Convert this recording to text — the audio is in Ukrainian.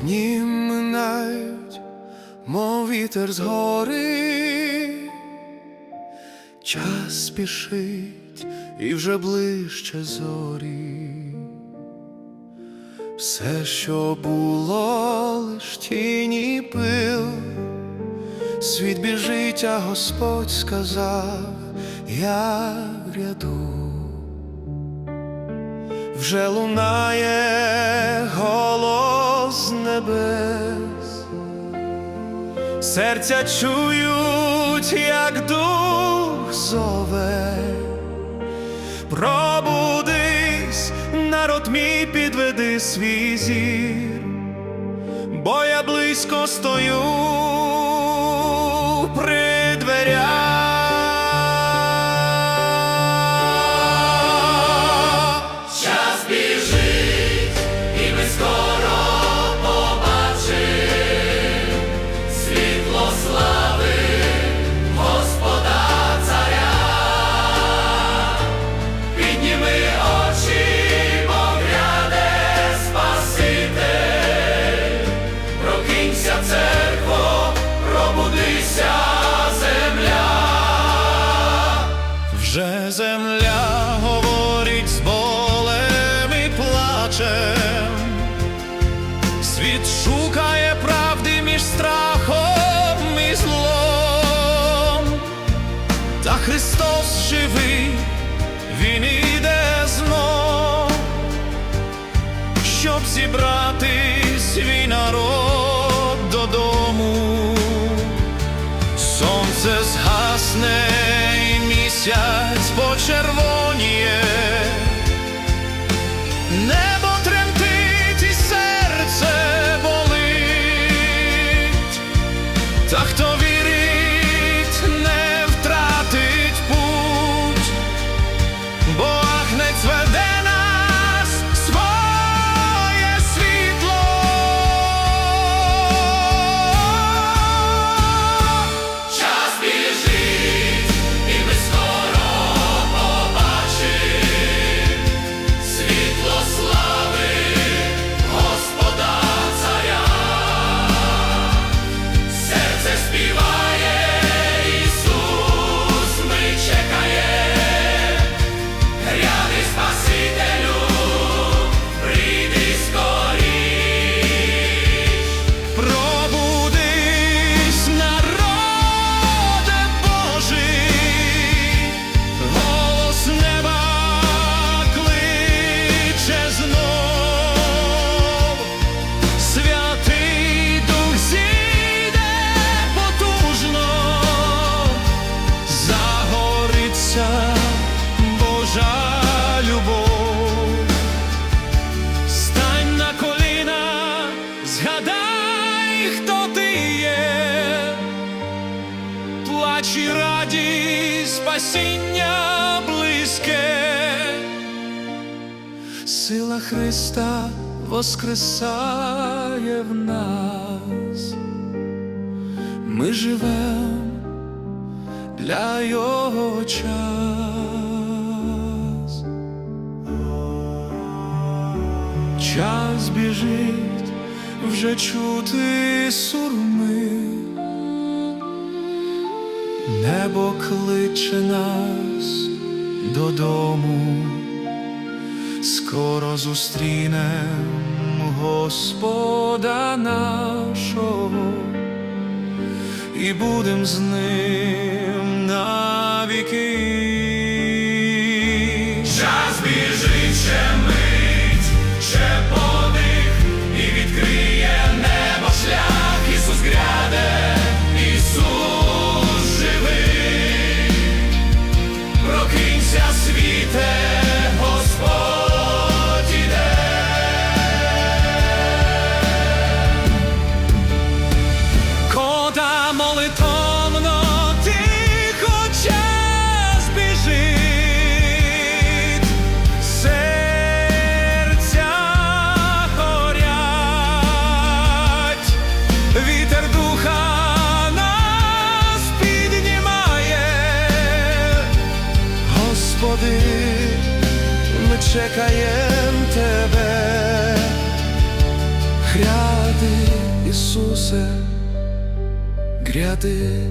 Дні минають, мов вітер з гори, час спішить і вже ближче зорі. Все, що було, лиш тіні пил, світ біжить, а Господь сказав, я ряду. Вже лунає серця чують, як дух зове. Пробудись, народ мій, підведи свій зір, бо я близько стою Сонце згасне і місяць почервоніє, і радість, спасіння близьке, сила Христа воскресає в нас, ми живем для Його час. Час біжить, вже чути сурми, небо кличе нас додому, скоро зустрінем Господа нашого і будем з ним чекаєм тебе, гряди Ісусе, гряди